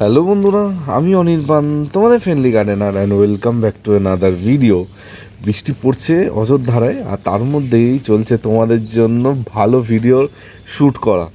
Hello বন্ধুরা, আমি অনির্বাণ, তোমাদের friendly gardener and welcome back to another video বৃষ্টি পড়ছে অযোধ্যারায় আর তার মধ্যেই চলছে তোমাদের জন্য ভালো ভিডিও শ্যুট করা।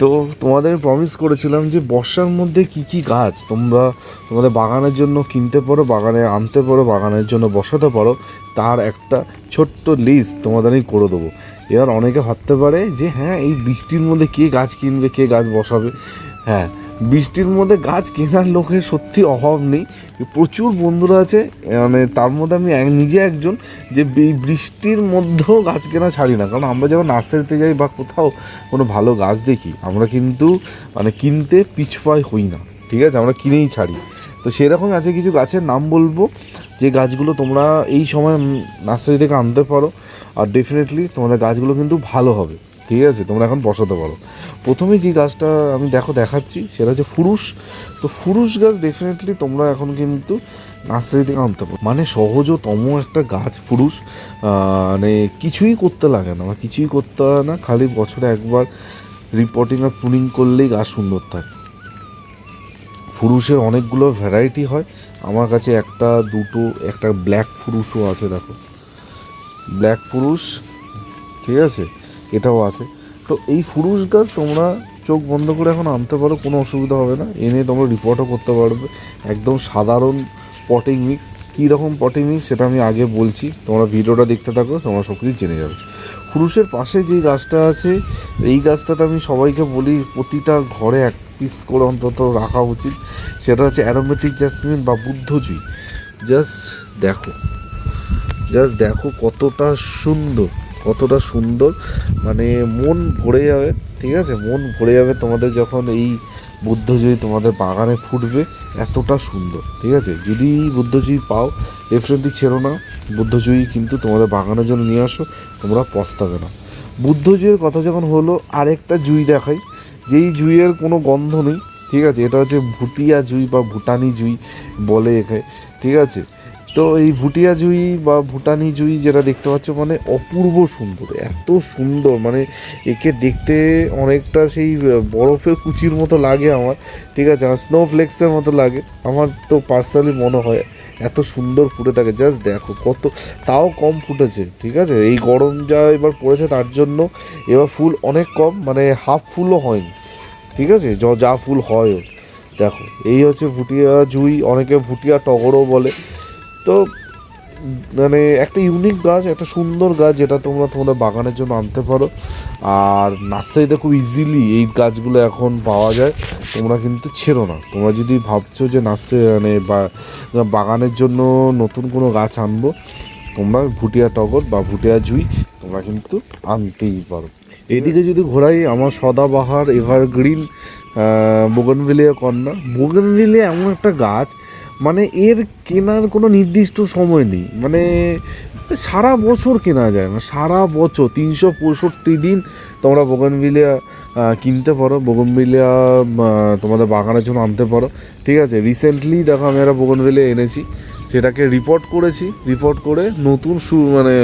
তো তোমাদের প্রমিস করেছিলাম যে বর্ষার মধ্যে কি কি গাছ তোমরা তোমাদের বাগানের জন্য কিনতে পারো, বাগানে আনতে পারো, বাগানের জন্য বসাতে পারো, তার একটা ছোট্ট লিস্ট তোমাদের আমি করে দেবো। এবার অনেকে ভাবতে পারে যে হ্যাঁ এই বৃষ্টির মধ্যে কে গাছ কিনবে, কে গাছ বসাবে? হ্যাঁ বৃষ্টির মধ্যে গাছ কেনার লোকের সত্যি অভাব নেই। প্রচুর বন্ধুরা আছে মানে তার মধ্যে আমি নিজে একজন যে বৃষ্টির মধ্যেও গাছ কেনা ছাড়ি না। কারণ আমরা যখন নার্সারিতে যাই বা কোথাও কোনো ভালো গাছ দেখি, আমরা কিন্তু মানে কিনতে পিছপাই হই না। ঠিক আছে? আমরা কিনেই ছাড়ি। তো সেরকম আছে কিছু গাছের নাম বলব, যে গাছগুলো তোমরা এই সময় নার্সারি থেকে আনতে পারো। আর ডেফিনেটলি তোমাদের গাছগুলো কিন্তু ভালো হবে। ঠিক আছে? তোমরা এখন বসাতে পারো। প্রথমে যে গাছটা আমি দেখো দেখাচ্ছি, সেটা হচ্ছে ফুরুষ। তো ফুরুষ গাছ ডেফিনেটলি তোমরা এখন কিন্তু নার্সারি থেকে আনতে পারো। মানে সহজতম একটা গাছ ফুরুষ। মানে কিছুই করতে লাগে না কিছুই করতে হয় না, খালি বছরে একবার রিপোর্টিং আর প্রুনিং করলেই গাছ সুন্দর থাকে। ফুরুষের অনেকগুলো ভ্যারাইটি হয়। আমার কাছে একটা, দুটো, একটা ব্ল্যাক ফুরুষও আছে, দেখো। ব্ল্যাক ফুরুষ, ঠিক আছে? এটাও আছে। তো এই ফুরুষ গাছ তোমরা চোখ বন্ধ করে এখন আনতে পারো, কোনো অসুবিধা হবে না। এনে তোমরা রিপোর্টও করতে পারবে। একদম সাধারণ পটিং মিক্স কী রকম পটিং মিক্স সেটা আমি আগে বলছি। তোমরা ভিডিওটা দেখতে থাকো, তোমরা সব কিছু জেনে যাবে। ফুরুষের পাশে যে গাছটা আছে, এই গাছটাতে আমি সবাইকে বলি, প্রতিটা ঘরে এক পিস করে অন্তত রাখা উচিত। সেটা হচ্ছে অ্যারোমেটিক জ্যাসমিন বা বুদ্ধজুই। জাস্ট দেখো। জাস্ট দেখো কতটা সুন্দর। কতটা সুন্দর মানে মন ভরে যাবে, ঠিক আছে? মন ভরে যাবে তোমাদের যখন এই বুদ্ধজয়ী তোমাদের বাগানে ফুটবে, এতটা সুন্দর, ঠিক আছে? যদি বুদ্ধজয়ী পাও ডেফিনেটলি ছেড়ো না। বুদ্ধজয়ী কিন্তু তোমাদের বাগানের জন্য নিয়ে আসো, তোমরা পস্তাবে না। বুদ্ধজয়ীর কথা যখন হলো, আরেকটা জুই দেখাই, যেই জুইয়ের কোনো গন্ধ নেই, ঠিক আছে? এটা হচ্ছে ভুটিয়া জুই বা ভুটানি জুই বলে একে, ঠিক আছে? তো এই ভুটিয়া জুই বা ভুটানি জুই যেটা দেখতে পাচ্ছ মানে অপূর্ব সুন্দর, এত সুন্দর। মানে একে দেখতে অনেকটা সেই বরফের কুচির মতো লাগে আমার। ঠিক আছে আমার স্নো ফ্লেক্সের মতো লাগে। আমার তো পার্সোনালি মনে হয় এত সুন্দর ফুটে থাকে। জাস্ট দেখো কত, তাও কম ফুটেছে, ঠিক আছে? এই গরম যা এবার পড়েছে তার জন্য এবার ফুল অনেক কম মানে হাফ ফুলও হয়নি। ঠিক আছে? য- যা ফুল হয়। দেখো, এই হচ্ছে ভুটিয়া জুই, অনেকে ভুটিয়া টগরও বলে। তো মানে একটা ইউনিক গাছ, একটা সুন্দর গাছ যেটা তোমরা তোমাদের বাগানের জন্য আনতে পারো। আর নার্সারিতে খুব ইজিলি এই গাছগুলো এখন পাওয়া যায়, তোমরা কিন্তু ছেড়ো না। তোমরা যদি ভাবছ যে নার্সারি মানে বাগানের জন্য নতুন কোনো গাছ আনব, তোমরা ভুটিয়া টগর বা ভুটিয়া জুই তোমরা কিন্তু আনতেই পারো। এদিকে যদি ঘোরাই, আমার সদাবাহার এভারগ্রিন বোগনভিলিয়া কন্যা। বোগনভিলিয়া এমন একটা গাছ মানে এর কেনার কোনো নির্দিষ্ট সময় নেই। মানে সারা বছর কেনা যায় মানে সারা বছর তিনশো পঁয়ষট্টি দিন তোমরা বোগনভিলিয়া আহ, কিনতে পারো। বোগনভিলিয়া তোমাদের বাগানের জন্য আনতে পারো। ঠিক আছে রিসেন্টলি দেখো আমি একটা বোগনভিলিয়া এনেছি সেটাকে রিপোর্ট করেছি রিপোর্ট করে নতুন সু মানে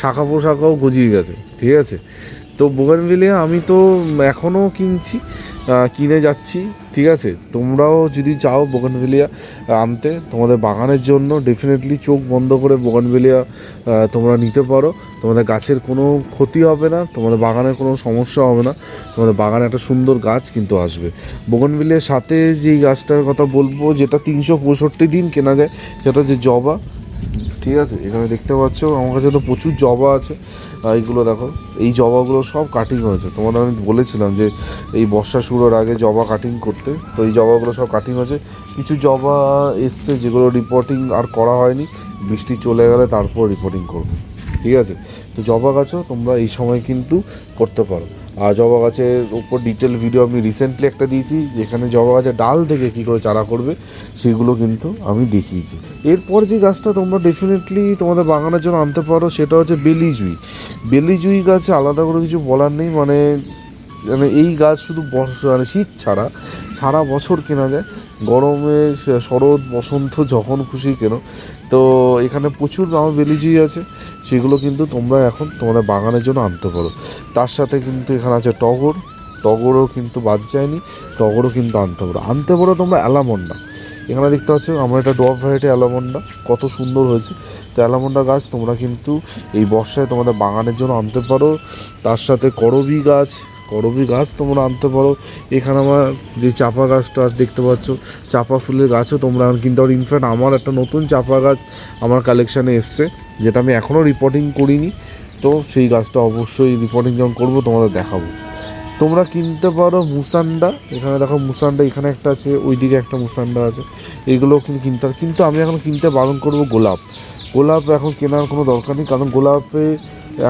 শাখা পোশাকাও গজিয়ে গেছে। ঠিক আছে? তো বোগানভিলিয়া আমি তো এখনও কিনছি কিনে যাচ্ছি, ঠিক আছে? তোমরাও যদি চাও বোগানভিলিয়া আনতে, তোমাদের বাগানের জন্য ডেফিনেটলি চোখ বন্ধ করে বোগানভিলিয়া তোমরা নিতে পারো। তোমাদের গাছের কোনো ক্ষতি হবে না, তোমাদের বাগানের কোনো সমস্যা হবে না। তোমাদের বাগানে একটা সুন্দর গাছ কিন্তু আসবে। বোগানভিলিয়ার সাথে যেই গাছটার কথা বলব, যেটা তিনশো পঁয়ষট্টি দিন কেনা যায়, সেটা হচ্ছে জবা। ঠিক আছে? এখানে দেখতে পাচ্ছ, আমার কাছে তো প্রচুর জবা আছে। এইগুলো দেখো, এই জবাগুলো সব কাটিং হয়েছে। তোমাদের আমি বলেছিলাম যে এই বর্ষা শুরুর আগে জবা কাটিং করতে। তো এই জবাগুলো সব কাটিং হয়েছে। কিছু জবা এসছে যেগুলো রিপোর্টিং আর করা হয়নি। বৃষ্টি চলে গেলে তারপর রিপোর্টিং করব। ঠিক আছে? তো জবা গাছও তোমরা এই সময় কিন্তু করতে পারো। আর জবা গাছের উপর ডিটেল ভিডিও আমি রিসেন্টলি একটা দিয়েছি, যেখানে জবা গাছের ডাল থেকে কী করে চারা করবে, সেগুলো কিন্তু আমি দেখিয়েছি। এরপর যে গাছটা তোমরা ডেফিনেটলি তোমাদের বাগানের জন্য আনতে পারো, সেটা হচ্ছে বেলি জুই বেলি জুই গাছে আলাদা করে কিছু বলার নেই মানে মানে এই গাছ শুধু মানে শীত ছাড়া, সারা বছর কেনা যায়। গরমে শরৎ বসন্ত যখন খুশি কেনো তো এখানে প্রচুর বেলিজুই আছে, সেগুলো কিন্তু তোমরা এখন তোমাদের বাগানের জন্য আনতে পারো। তার সাথে কিন্তু এখানে আছে টগর, টগরও কিন্তু বাদ যায়নি, টগরও কিন্তু আনতে পারো। আনতে পারো তোমরা অ্যালামন্ডা। এখানে দেখতে পাচ্ছ আমার একটা ডব ভ্যারাইটি অ্যালামন্ডা, কত সুন্দর হয়েছে। তো অ্যালামন্ডা গাছ তোমরা কিন্তু এই বর্ষায় তোমাদের বাগানের জন্য আনতে পারো। তার সাথে করবি গাছ করবি গাছ, তোমরা আনতে পারো। এখানে আমার যে চাপা গাছটা আজ দেখতে পাচ্ছ, চাপা ফুলের গাছও তোমরা কিনতে পারো ইনফ্যাক্ট আমার একটা নতুন চাপা গাছ আমার কালেকশানে এসছে, যেটা আমি এখনও রিপোর্টিং করিনি। তো সেই গাছটা অবশ্যই রিপোর্টিং যখন করব, তোমাদের দেখাবো। তোমরা কিনতে পারো মুসান্ডা, এখানে দেখো মুসান্ডা, এখানে একটা আছে, ওইদিকে একটা মুসান্ডা আছে। এগুলোও কিন্তু কিনতে কিন্তু আমি এখন কিনতে বারণ করব গোলাপ। গোলাপ এখন কেনার কোনো দরকার নেই, কারণ গোলাপে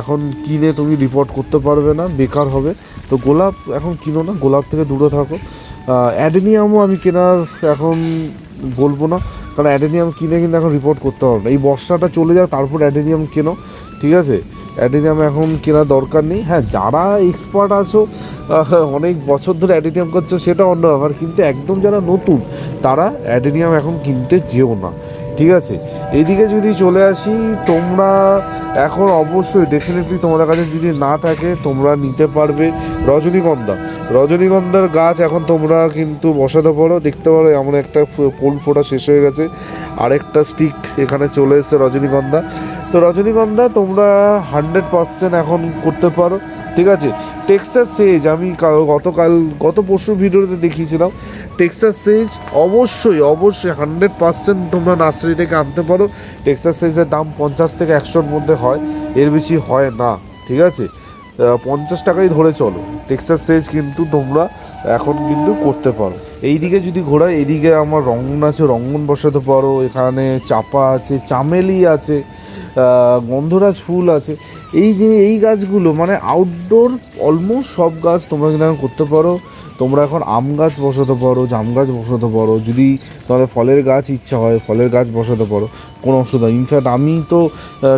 এখন কিনে তুমি রিপোর্ট করতে পারবে না, বেকার হবে। তো গোলাপ এখন কিনো না, গোলাপ থেকে দূরে থাকো। অ্যাডেনিয়ামও আমি কেনার এখন বলব না, কারণ অ্যাডেনিয়াম কিনে কিন্তু এখন রিপোর্ট করতে পারবে না। এই বর্ষাটা চলে যাক, তারপর অ্যাডেনিয়াম কেনো, ঠিক আছে? অ্যাডেনিয়াম এখন কেনার দরকার নেই। হ্যাঁ যারা এক্সপার্ট আছো অনেক বছর ধরে অ্যাডেনিয়াম করছ সেটা অন্য ব্যাপার, কিন্তু একদম যারা নতুন, তারা অ্যাডেনিয়াম এখন কিনতে যেও না। ঠিক আছে? এইদিকে যদি চলে আসি, তোমরা এখন অবশ্যই ডেফিনেটলি তোমাদের কাছে যদি না থাকে, তোমরা নিতে পারবে রজনীগন্ধা। রজনীগন্ধার গাছ এখন তোমরা কিন্তু বসাতে পারো। দেখতে পারো এমন একটা ফুল ফোটা শেষ হয়ে গেছে। আরেকটা স্টিক এখানে চলে এসেছে রজনীগন্ধা। তো রজনীগন্ধা তোমরা হান্ড্রেড পার্সেন্ট এখন করতে পারো। ঠিক আছে? টেক্সাস সেজ আমি গতকাল, গত পরশু ভিডিওতে দেখিয়েছিলাম। টেক্সাস সেজ অবশ্যই অবশ্যই হান্ড্রেড পার্সেন্ট তোমরা নার্সারি থেকে আনতে পারো। টেক্সাস সেজের দাম পঞ্চাশ থেকে একশোর মধ্যে হয়, এর বেশি হয় না, ঠিক আছে? পঞ্চাশ টাকাই ধরে চলো। টেক্সাস সেজ কিন্তু তোমরা এখন কিন্তু করতে পারো। এইদিকে যদি ঘোরা, এইদিকে আমার রঙ্গন আছে, রঙ্গন বসাতে পারো। এখানে চাপা আছে, চামেলি আছে। গন্ধরাজ ফুল আছে। এই যে এই গাছগুলো মানে আউটডোর অলমোস্ট সব গাছ তোমরা কিন্তু করতে পারো। তোমরা এখন আম গাছ বসাতে পারো, জাম গাছ বসাতে পারো। যদি তোমাদের ফলের গাছ ইচ্ছা হয়, ফলের গাছ বসাতে পারো, কোনো অসুবিধা ইনফ্যাক্ট আমি তো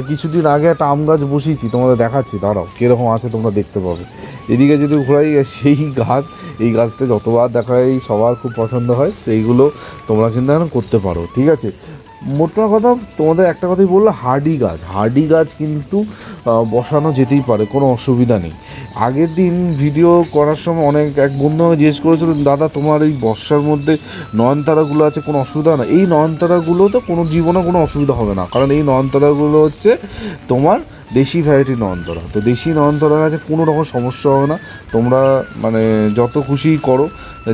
কিছুদিন আগে একটা আম গাছ বসিয়েছি, তোমাদের দেখাচ্ছি, দাঁড়াও, কীরকম আছে তোমরা দেখতে পাবে। এদিকে যদি ঘোরাই সেই গাছ, এই গাছটা যতবার দেখাই সবার খুব পছন্দ হয়, সেইগুলো তোমরা কিন্তু এখন করতে পারো, ঠিক আছে? মোট কথা কথা তোমাদের একটা কথাই বলল হার্ডি গাছ। হার্ডি গাছ কিন্তু বসানো যেতেই পারে, কোনো অসুবিধা নেই। আগের দিন ভিডিও করার সময় অনেক এক বন্ধু আমাকে জিজ্ঞেস করেছিল, দাদা, তোমার এই বর্ষার মধ্যে নয়নতারাগুলো আছে, কোনো অসুবিধা না এই নয়নতারাগুলো তো কোনো জীবনে কোনো অসুবিধা হবে না। কারণ এই নয়নতারাগুলো হচ্ছে তোমার দেশি ভ্যারাইটি নয়নতারা তো দেশি নয়নতারা গাছে কোনো রকম সমস্যা হবে না। তোমরা মানে যত খুশি করো,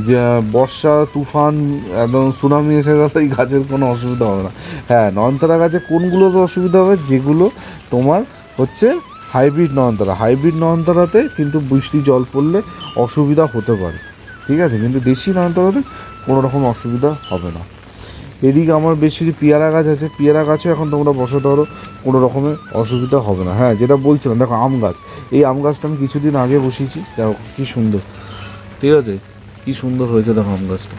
যে বর্ষা, তুফান, একদম সুনামি এসে গেলে এই গাছের কোনো অসুবিধা হবে না। হ্যাঁ নয়নতারা গাছে কোনগুলোতে অসুবিধা হবে? যেগুলো তোমার হচ্ছে হাইব্রিড নয়নতারা হাইব্রিড নয়নতারাতে কিন্তু বৃষ্টি, জল পড়লে অসুবিধা হতে পারে। ঠিক আছে? কিন্তু দেশি নয়নতারাতে কোনো রকম অসুবিধা হবে না। এদিকে আমার বেশ কিছু পেয়ারা গাছ আছে। পেয়ারা গাছও এখন তোমরা বসাতে পারো, কোনো রকমের অসুবিধা হবে না। হ্যাঁ যেটা বলছিলাম, দেখো আম গাছ। এই আম গাছটা আমি কিছুদিন আগে বসিয়েছি। দেখো, কী সুন্দর। ঠিক আছে? কী সুন্দর হয়েছে, দেখো আম গাছটা।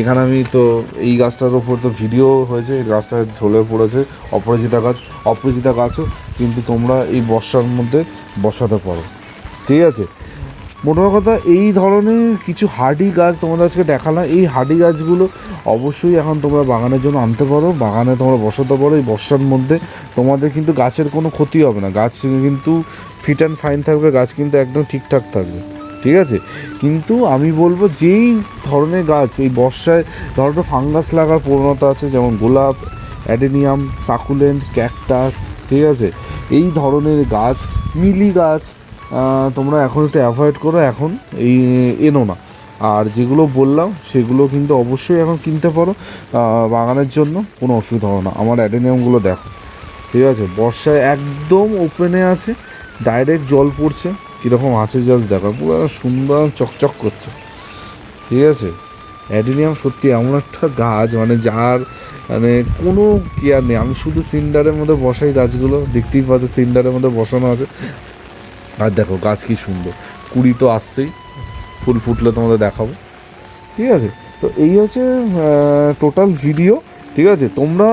এখানে আমি তো, এই গাছটার ওপর তো ভিডিও হয়েছে গাছটা ঝোলে পড়েছে, অপরাজিতা গাছ। অপরাজিতা গাছও কিন্তু তোমরা এই বর্ষার মধ্যে বসাতে পারো। ঠিক আছে? মোট কথা, এই ধরনের কিছু হার্ডি গাছ তোমাদের আজকে দেখালাম। এই হার্ডি গাছগুলো অবশ্যই এখন তোমরা বাগানের জন্য আনতে পারো। বাগানে তোমরা বসাতে পারো। এই বর্ষার মধ্যে তোমাদের কিন্তু গাছের কোনো ক্ষতি হবে না। গাছ কিন্তু ফিট অ্যান্ড ফাইন থাকবে, গাছ কিন্তু একদম ঠিকঠাক থাকবে। ঠিক আছে? কিন্তু আমি বলব, যেই ধরনের গাছ, এই বর্ষায় ধরো তো ফাঙ্গাস লাগার প্রবণতা আছে, যেমন গোলাপ, অ্যাডেনিয়াম, সাকুলেন্ট, ক্যাকটাস, ঠিক আছে? এই ধরনের গাছ, মিলি গাছ তোমরা এখন একটু অ্যাভয়েড করো, এখন এই, এনো না। আর যেগুলো বললাম, সেগুলো কিন্তু অবশ্যই এখন কিনতে পারো বাগানের জন্য, কোনো অসুবিধা হবে না। আমার অ্যাডেনিয়ামগুলো দেখো, ঠিক আছে? বর্ষায় একদম ওপেনে আছে ডাইরেক্ট জল পড়ছে, কীরকম আছে জাস্ট দেখো, পুরো সুন্দর চকচক করছে, ঠিক আছে? অ্যাডিনিয়াম সত্যি এমন একটা গাছ মানে যার মানে কোনো কেয়ার নেই। আমি শুধু সিন্ডারের মধ্যে বসাই গাছগুলো, দেখতেই পাচ্ছি সিন্ডারের মধ্যে বসানো আছে। আর দেখো, গাছ কি সুন্দর। কুড়ি তো আসছেই। ফুল ফুটলে তোমাদের দেখাবো। ঠিক আছে? তো এই হচ্ছে টোটাল ভিডিও ঠিক আছে? তোমরা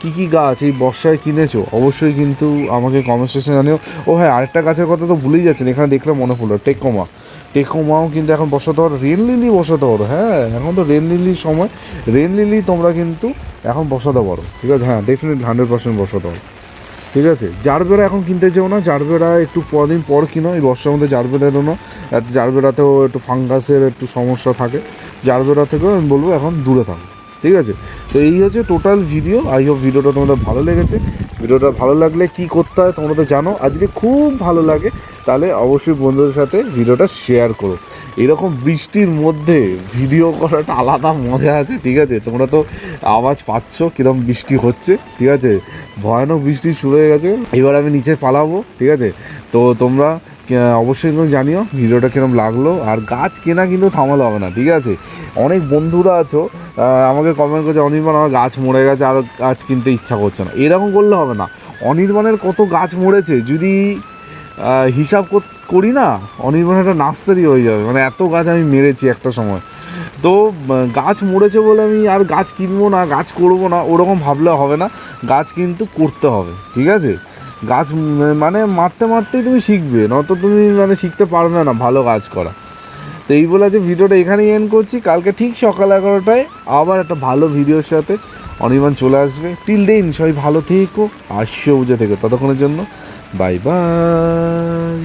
কি কি গাছ এই বর্ষায় কিনেছো? অবশ্যই কিন্তু আমাকে কমেন্ট সেকশনে জানিও। ও হ্যাঁ আরেকটা গাছের কথা তো ভুলেই যাচ্ছেন। এখানে দেখলে মনে পড়ল, টেকোমা। টেকোমাও কিন্তু এখন বসাতে পারো রেন লিলি বসাতে পারো হ্যাঁ এখন তো রেন লিলির সময়। রেন লিলি তোমরা কিন্তু এখন বসাতে পারো। ঠিক আছে? হ্যাঁ ডেফিনেটলি হান্ড্রেড পার্সেন্ট বসাতে পারো ঠিক আছে? জারবেরা এখন কিনতে যেও না। জারবেরা একটু কদিন পর কিনো, এই বর্ষার মধ্যে জারবেরা এলো না জারবেরাতেও একটু ফাঙ্গাসের একটু সমস্যা থাকে। জারবেরা থেকেও আমি বলব এখন দূরে থাকো। ঠিক আছে? তো এই হচ্ছে টোটাল ভিডিও আই হোপ ভিডিওটা তোমাদের ভালো লেগেছে। ভিডিওটা ভালো লাগলে কি করতে হয় তোমরা তো জানো। আর যদি খুব ভালো লাগে। তাহলে অবশ্যই বন্ধুদের সাথে ভিডিওটা শেয়ার করো। এরকম বৃষ্টির মধ্যে ভিডিও করাটা আলাদা মজা আছে, ঠিক আছে? তোমরা তো আওয়াজ পাচ্ছ কীরকম বৃষ্টি হচ্ছে, ঠিক আছে? ভয়ানক বৃষ্টি শুরু হয়ে গেছে। এবার আমি নিচে পালাবো, ঠিক আছে? তো তোমরা অবশ্যই কিন্তু জানিও ভিডিওটা কিরম লাগল। আর গাছ কেনা কিন্তু থামালো হবে না, ঠিক আছে? অনেক বন্ধুরা আছো আমাকে কমেন্ট করছে, অনির্বাণ, আমার গাছ মরে গেছে, আর গাছ কিনতে ইচ্ছা করছে না। এরকম করলে হবে না। অনির্বাণের কত গাছ মরেছে, যদি হিসাব করি না, অনির্বাণ একটা নার্সারি হয়ে যাবে। মানে এত গাছ আমি মেরেছি একটা সময়। তো গাছ মরেছে বলে আমি আর গাছ কিনবো না, গাছ করব না, ওরকম ভাবলে হবে না। গাছ কিন্তু করতে হবে, ঠিক আছে? গাছ মানে মারতে মারতেই তুমি শিখবে, নয়তো তুমি মানে শিখতে পারবে না না ভালো কাজ করা। তো এই বলে যে ভিডিওটা এখানেই এন করছি। কালকে ঠিক সকাল এগারোটায় আবার একটা ভালো ভিডিওর সাথে অনির্বাণ চলে আসবে। টিল দিন সবাই ভালো থেকো আর বুঝে থেকো। ততক্ষণের জন্য বাই বাই